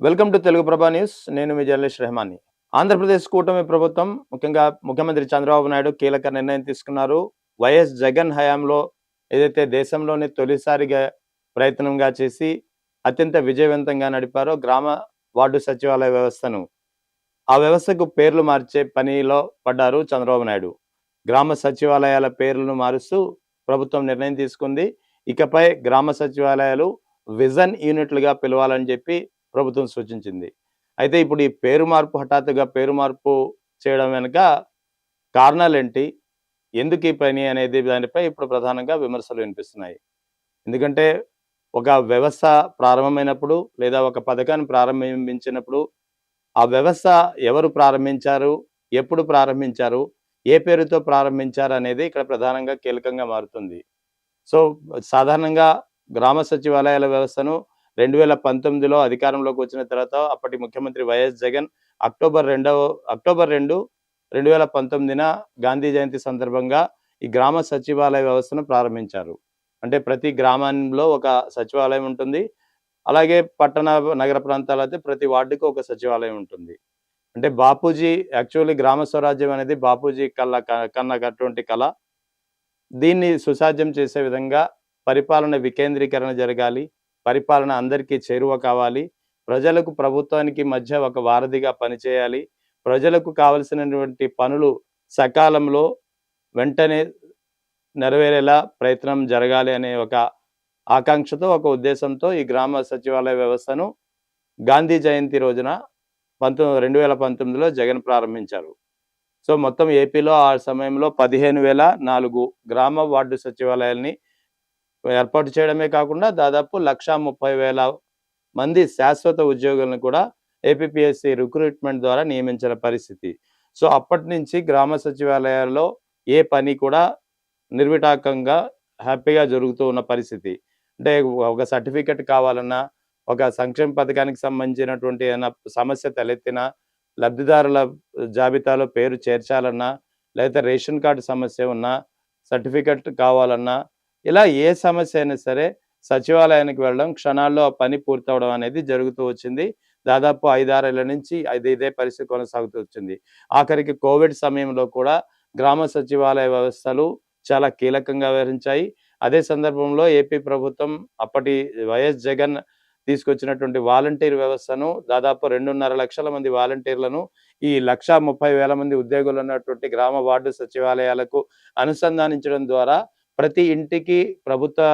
Welcome to Telugu ప్రభా news. నేను మీ journalist రెహమాని Andhra Pradesh కూటమి ప్రభుత్వం ముఖ్యంగా ముఖ్యమంత్రి చంద్రబాబు నాయుడు కీలక నిర్ణయం తీసుకున్నారు. వైఎస్ జగన్ హయాంలో ఏదైతే దేశంలోనే తొలిసారిగా ప్రయత్నంగా చేసి అత్యంత విజయవంతంగా నడిపారో గ్రామ వార్డు సచివాలయ వ్యవస్థను. ఆ వ్యవస్థకు పేర్లు మార్చే పనిలో పడ్డారు చంద్రబాబు నాయుడు. గ్రామ సచివాలయాల పేర్లను మారుస్తూ ప్రభుత్వం నిర్ణయం తీసుకుంది. ఇకపై గ్రామ సచివాలయాలు విజన్ యూనిట్లుగా పిలవాలని చెప్పి ప్రభుత్వం సూచించింది. అయితే ఇప్పుడు ఈ పేరు మార్పు హఠాత్తుగా పేరు మార్పు చేయడం వెనుక కారణాలు ఏంటి? ఎందుకు ఈ పని అనేది దానిపై ఇప్పుడు ప్రధానంగా విమర్శలు వినిపిస్తున్నాయి. ఎందుకంటే ఒక వ్యవస్థ ప్రారంభమైనప్పుడు లేదా ఒక పథకాన్ని ప్రారంభించినప్పుడు ఆ వ్యవస్థ ఎవరు ప్రారంభించారు? ఎప్పుడు ప్రారంభించారు? ఏ పేరుతో ప్రారంభించారు అనేది ఇక్కడ ప్రధానంగా కీలకంగా మారుతుంది. సో సాధారణంగా గ్రామ సచివాలయాల వ్యవస్థను రెండు వేల పంతొమ్మిదిలో అధికారంలోకి వచ్చిన తర్వాత అప్పటి ముఖ్యమంత్రి వైఎస్ జగన్ అక్టోబర్ రెండవ అక్టోబర్ రెండు రెండు వేల పంతొమ్మిదిన గాంధీ జయంతి సందర్భంగా ఈ గ్రామ సచివాలయ వ్యవస్థను ప్రారంభించారు. అంటే ప్రతి గ్రామంలో ఒక సచివాలయం ఉంటుంది. అలాగే పట్టణ నగర ప్రాంతాలు అయితే ప్రతి వార్డుకు ఒక సచివాలయం ఉంటుంది. అంటే బాపూజీ యాక్చువల్లీ గ్రామ స్వరాజ్యం అనేది బాపూజీ కళ్ళ కన్నటువంటి కళ. దీన్ని సుసాధ్యం చేసే విధంగా పరిపాలన వికేంద్రీకరణ జరగాలి. పరిపాలన అందరికీ చేరువ కావాలి. ప్రజలకు ప్రభుత్వానికి మధ్య ఒక వారధిగా పనిచేయాలి. ప్రజలకు కావలసినటువంటి పనులు సకాలంలో వెంటనే నెరవేరేలా ప్రయత్నం జరగాలి అనే ఒక ఆకాంక్షతో ఒక ఉద్దేశంతో ఈ గ్రామ సచివాలయ వ్యవస్థను గాంధీ జయంతి రోజున పంతొమ్మిది రెండు వేల పంతొమ్మిదిలో జగన్ ప్రారంభించారు. సో మొత్తం ఏపీలో ఆ సమయంలో పదిహేను వేల నాలుగు గ్రామ వార్డు సచివాలయాల్ని ఏర్పాటు చేయడమే కాకుండా దాదాపు లక్షా ముప్పై వేల మంది శాశ్వత ఉద్యోగులను కూడా ఏపీఎస్సి రిక్రూట్మెంట్ ద్వారా నియమించిన పరిస్థితి. సో అప్పటి నుంచి గ్రామ సచివాలయాల్లో ఏ పని కూడా నిర్విటాకంగా హ్యాపీగా జరుగుతూ ఉన్న పరిస్థితి. అంటే ఒక సర్టిఫికెట్ కావాలన్నా ఒక సంక్షేమ పథకానికి సంబంధించినటువంటి ఏదైనా సమస్య తలెత్తినా లబ్ధిదారుల జాబితాలో పేరు చేర్చాలన్నా లేదా రేషన్ కార్డు సమస్య ఉన్నా సర్టిఫికెట్ కావాలన్నా ఇలా ఏ సమస్య అయినా సరే సచివాలయానికి వెళ్ళడం క్షణాల్లో ఆ పని పూర్తవడం అనేది జరుగుతూ వచ్చింది. దాదాపు ఐదారేళ్ళ నుంచి అది ఇదే పరిస్థితి కొనసాగుతూ వచ్చింది. ఆఖరికి కోవిడ్ సమయంలో కూడా గ్రామ సచివాలయ వ్యవస్థలు చాలా కీలకంగా వ్యవహరించాయి. అదే సందర్భంలో ఏపీ ప్రభుత్వం అప్పటి వైఎస్ జగన్ తీసుకొచ్చినటువంటి వాలంటీర్ వ్యవస్థను దాదాపు రెండున్నర లక్షల మంది వాలంటీర్లను ఈ లక్ష ముప్పై వేల మంది ఉద్యోగులు ఉన్నటువంటి గ్రామ వార్డు సచివాలయాలకు అనుసంధానించడం ద్వారా ప్రతి ఇంటికి ప్రభుత్వ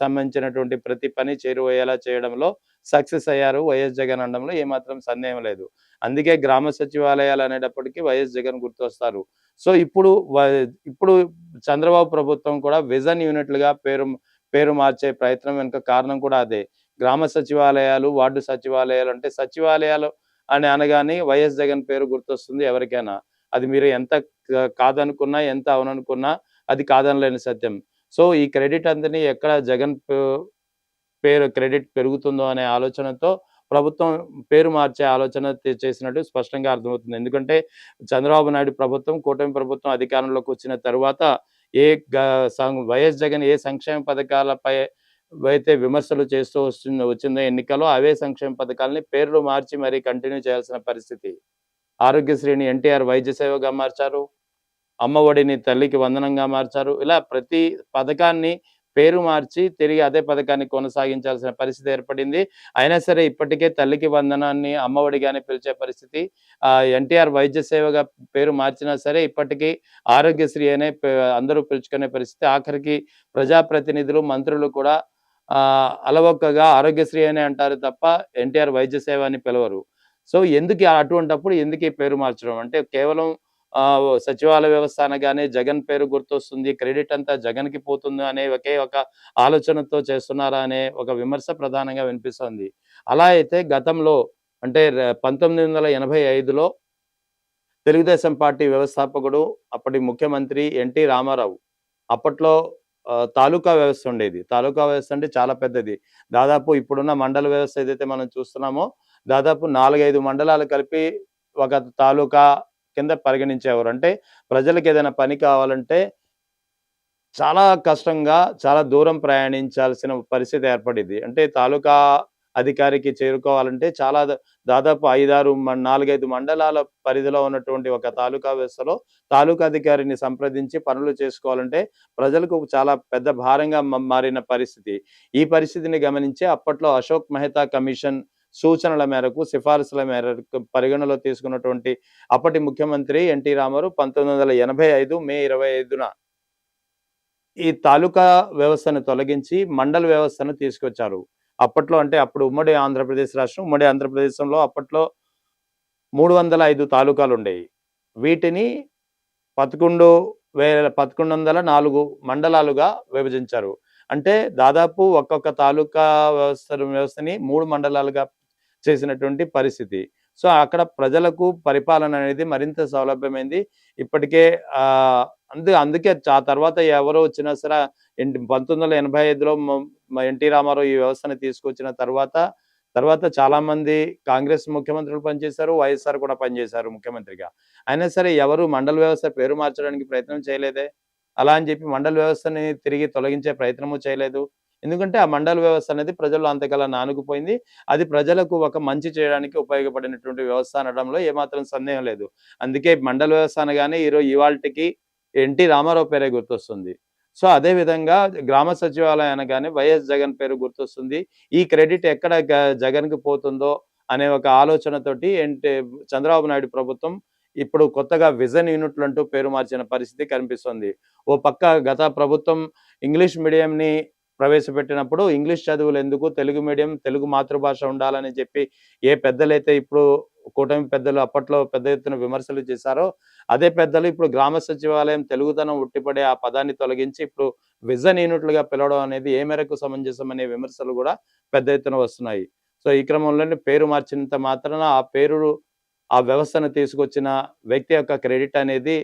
సంబంధించినటువంటి ప్రతి పని చేరువయ్యేలా చేయడంలో సక్సెస్ అయ్యారు వైఎస్ జగన్ అనడంలో ఏమాత్రం సందేహం లేదు. అందుకే గ్రామ సచివాలయాలు అనేటప్పటికీ వైఎస్ జగన్ గుర్తొస్తారు. సో ఇప్పుడు ఇప్పుడు చంద్రబాబు ప్రభుత్వం కూడా విజన్ యూనిట్లుగా పేరు పేరు మార్చే ప్రయత్నం వెనుక కారణం కూడా అదే. గ్రామ సచివాలయాలు వార్డు సచివాలయాలు అంటే సచివాలయాలు అని అనగానే వైఎస్ జగన్ పేరు గుర్తొస్తుంది ఎవరికైనా. అది మీరు ఎంత కాదనుకున్నా ఎంత అవుననుకున్నా అది కాదనలేని సత్యం. సో ఈ క్రెడిట్ అంతని ఎక్కడ జగన్ పేరు క్రెడిట్ పెరుగుతుందో అనే ఆలోచనతో ప్రభుత్వం పేరు మార్చే ఆలోచన చేసినట్టు స్పష్టంగా అర్థమవుతుంది. ఎందుకంటే చంద్రబాబు నాయుడు ప్రభుత్వం కూటమి ప్రభుత్వం అధికారంలోకి వచ్చిన తర్వాత ఏ వైఎస్ జగన్ ఏ సంక్షేమ పథకాలపై అయితే విమర్శలు చేస్తూ వస్తుంది వచ్చిందో ఎన్నికల్లో అవే సంక్షేమ పథకాలని పేర్లు మార్చి మరీ కంటిన్యూ చేయాల్సిన పరిస్థితి. ఆరోగ్యశ్రీని ఎన్టీఆర్ వైద్య సేవగా మార్చారు. అమ్మఒడిని తల్లికి వందనంగా మార్చారు. ఇలా ప్రతి పథకాన్ని పేరు మార్చి తిరిగి అదే పథకాన్ని కొనసాగించాల్సిన పరిస్థితి ఏర్పడింది. అయినా సరే ఇప్పటికే తల్లికి వందనాన్ని అమ్మఒడిగానే పిలిచే పరిస్థితి ఎన్టీఆర్ వైద్య సేవగా పేరు మార్చినా సరే ఇప్పటికీ ఆరోగ్యశ్రీ అనే అందరూ పిలుచుకునే పరిస్థితి. ఆఖరికి ప్రజాప్రతినిధులు మంత్రులు కూడా అలవొక్కగా ఆరోగ్యశ్రీ అనే అంటారు తప్ప ఎన్టీఆర్ వైద్య సేవ అని పిలవరు. సో ఎందుకు అటువంటప్పుడు ఎందుకు పేరు మార్చడం? అంటే కేవలం సచివాలయ వ్యవస్థ అనగానే జగన్ పేరు గుర్తొస్తుంది క్రెడిట్ అంతా జగన్కి పోతుంది అనే ఒకే ఒక ఆలోచనతో చేస్తున్నారా అనే ఒక విమర్శ ప్రధానంగా వినిపిస్తుంది. అలా అయితే గతంలో అంటే పంతొమ్మిది వందల ఎనభై ఐదులో తెలుగుదేశం పార్టీ వ్యవస్థాపకుడు అప్పటి ముఖ్యమంత్రి ఎన్టీ రామారావు అప్పట్లో తాలూకా వ్యవస్థ ఉండేది. తాలూకా వ్యవస్థ అంటే చాలా పెద్దది. దాదాపు ఇప్పుడున్న మండల వ్యవస్థ ఏదైతే మనం చూస్తున్నామో దాదాపు నాలుగైదు మండలాలు కలిపి ఒక తాలూకా కింద పరిగణించేవారు. అంటే ప్రజలకు ఏదైనా పని కావాలంటే చాలా కష్టంగా చాలా దూరం ప్రయాణించాల్సిన పరిస్థితి ఏర్పడింది. అంటే తాలూకా అధికారికి చేరుకోవాలంటే చాలా దాదాపు ఐదారు మ- నాలుగైదు మండలాల పరిధిలో ఉన్నటువంటి ఒక తాలూకా వ్యవస్థలో తాలూకా అధికారిని సంప్రదించి పనులు చేసుకోవాలంటే ప్రజలకు చాలా పెద్ద భారంగా మ- మారిన పరిస్థితి. ఈ పరిస్థితిని గమనించి అప్పట్లో అశోక్ మెహతా కమిషన్ సూచనల మేరకు సిఫారసుల మేరకు పరిగణలో తీసుకున్నటువంటి అప్పటి ముఖ్యమంత్రి ఎన్టీ రామారావు పంతొమ్మిది వందల ఎనభై ఐదు మే ఇరవై ఐదున ఈ తాలూకా వ్యవస్థను తొలగించి మండల వ్యవస్థను తీసుకొచ్చారు. అప్పట్లో అంటే అప్పుడు ఉమ్మడి ఆంధ్రప్రదేశ్ రాష్ట్రం ఉమ్మడి ఆంధ్రప్రదేశంలో అప్పట్లో మూడు వందల ఐదు తాలూకాలు ఉండేవి వీటిని పదకొండు వేల పదకొండు వందల నాలుగు మండలాలుగా విభజించారు. అంటే దాదాపు ఒక్కొక్క తాలూకా వ్యవస్థ వ్యవస్థని మూడు మండలాలుగా చేసినటువంటి పరిస్థితి. సో అక్కడ ప్రజలకు పరిపాలన అనేది మరింత సౌలభ్యమైంది. ఇప్పటికే అందు అందుకే ఆ తర్వాత ఎవరు వచ్చినా సరే ఎన్- పంతొమ్మిది వందల ఎనభై ఐదులో ఎన్టీ రామారావు ఈ వ్యవస్థను తీసుకొచ్చిన తర్వాత తర్వాత చాలా మంది కాంగ్రెస్ ముఖ్యమంత్రులు పనిచేశారు వైఎస్ఆర్ కూడా పనిచేశారు ముఖ్యమంత్రిగా. అయినా సరే ఎవరు మండల వ్యవస్థ పేరు మార్చడానికి ప్రయత్నం చేయలేదే? అలా అని చెప్పి మండల వ్యవస్థని తిరిగి తొలగించే ప్రయత్నము చేయలేదు. ఎందుకంటే ఆ మండల వ్యవస్థ అనేది ప్రజల్లో అంతకలా నానుకుపోయింది. అది ప్రజలకు ఒక మంచి చేయడానికి ఉపయోగపడినటువంటి వ్యవస్థ అనడంలో ఏమాత్రం సందేహం లేదు. అందుకే మండల వ్యవస్థ అనగానే ఈరోజు ఇవాళకి ఎన్టీ రామారావు పేరే గుర్తొస్తుంది. సో అదే విధంగా గ్రామ సచివాలయం అనగానే వైఎస్ జగన్ పేరు గుర్తొస్తుంది. ఈ క్రెడిట్ ఎక్కడ జగన్కి పోతుందో అనే ఒక ఆలోచనతోటి ఏంటి చంద్రబాబు నాయుడు ప్రభుత్వం ఇప్పుడు కొత్తగా విజన్ యూనిట్లు అంటూ పేరు మార్చిన పరిస్థితి కనిపిస్తుంది. ఓ పక్క గత ప్రభుత్వం ఇంగ్లీష్ మీడియంని ప్రవేశపెట్టినప్పుడు ఇంగ్లీష్ చదువులు ఎందుకు? తెలుగు మీడియం తెలుగు మాతృభాష ఉండాలని చెప్పి ఏ పెద్దలైతే ఇప్పుడు కూటమి పెద్దలు అప్పట్లో పెద్ద ఎత్తున విమర్శలు చేశారో అదే పెద్దలు ఇప్పుడు గ్రామ సచివాలయం తెలుగుతనం ఉట్టిపడే ఆ పదాన్ని తొలగించి ఇప్పుడు విజన్ యూనిట్లుగా పిలవడం అనేది ఏ మేరకు సమంజసం అనే విమర్శలు కూడా పెద్ద ఎత్తున వస్తున్నాయి. సో ఈ క్రమంలోనే పేరు మార్చినంత మాత్రాన ఆ పేరు ఆ వ్యవస్థను తీసుకొచ్చిన వ్యక్తి యొక్క క్రెడిట్ అనేది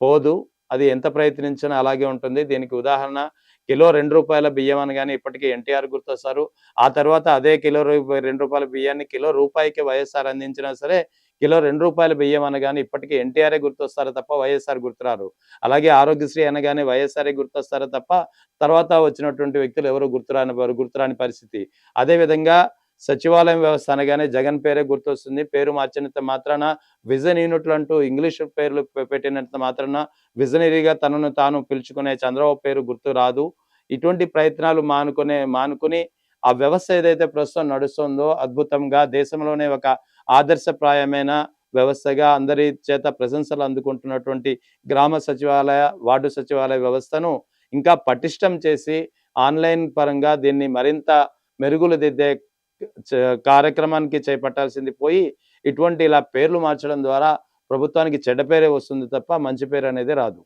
పోదు. అది ఎంత ప్రయత్నించినా అలాగే ఉంటుంది. దీనికి ఉదాహరణ కిలో రెండు రూపాయల బియ్యం అనగానే ఇప్పటికీ ఎన్టీఆర్ గుర్తొస్తారు. ఆ తర్వాత అదే కిలో రెండు రూపాయల బియ్యాన్ని కిలో రూపాయికి వైఎస్ఆర్ అందించినా సరే కిలో రెండు రూపాయల బియ్యం అనగానే ఇప్పటికీ ఎన్టీఆర్ఏ గుర్తొస్తారు తప్ప వైఎస్ఆర్ గుర్తురారు. అలాగే ఆరోగ్యశ్రీ అనగానే వైఎస్ఆర్ఏ గుర్తొస్తారు తప్ప తర్వాత వచ్చినటువంటి వ్యక్తులు ఎవరు గుర్తురాని గుర్తురాని పరిస్థితి. అదే విధంగా సచివాలయం వ్యవస్థ అనగానే జగన్ పేరే గుర్తొస్తుంది. పేరు మార్చినంత మాత్రాన విజన్ యూనిట్లు అంటూ ఇంగ్లీష్ పేర్లు పెట్టినంత మాత్రాన విజనరీగా తనను తాను పిలుచుకునే చంద్రబాబు పేరు గుర్తు రాదు. ఇటువంటి ప్రయత్నాలు మానుకునే మానుకుని ఆ వ్యవస్థ ఏదైతే ప్రస్తుతం నడుస్తుందో అద్భుతంగా దేశంలోనే ఒక ఆదర్శప్రాయమైన వ్యవస్థగా అందరి చేత ప్రశంసలు అందుకుంటున్నటువంటి గ్రామ సచివాలయ వార్డు సచివాలయ వ్యవస్థను ఇంకా పటిష్టం చేసి ఆన్లైన్ పరంగా దీన్ని మరింత మెరుగులు దిద్దే కార్యక్రమానికి చేపట్టాల్సింది పోయి ఇటువంటి ఇలా పేర్లు మార్చడం ద్వారా ప్రభుత్వానికి చెడ్డ పేరే వస్తుంది తప్ప మంచి పేరు అనేది రాదు.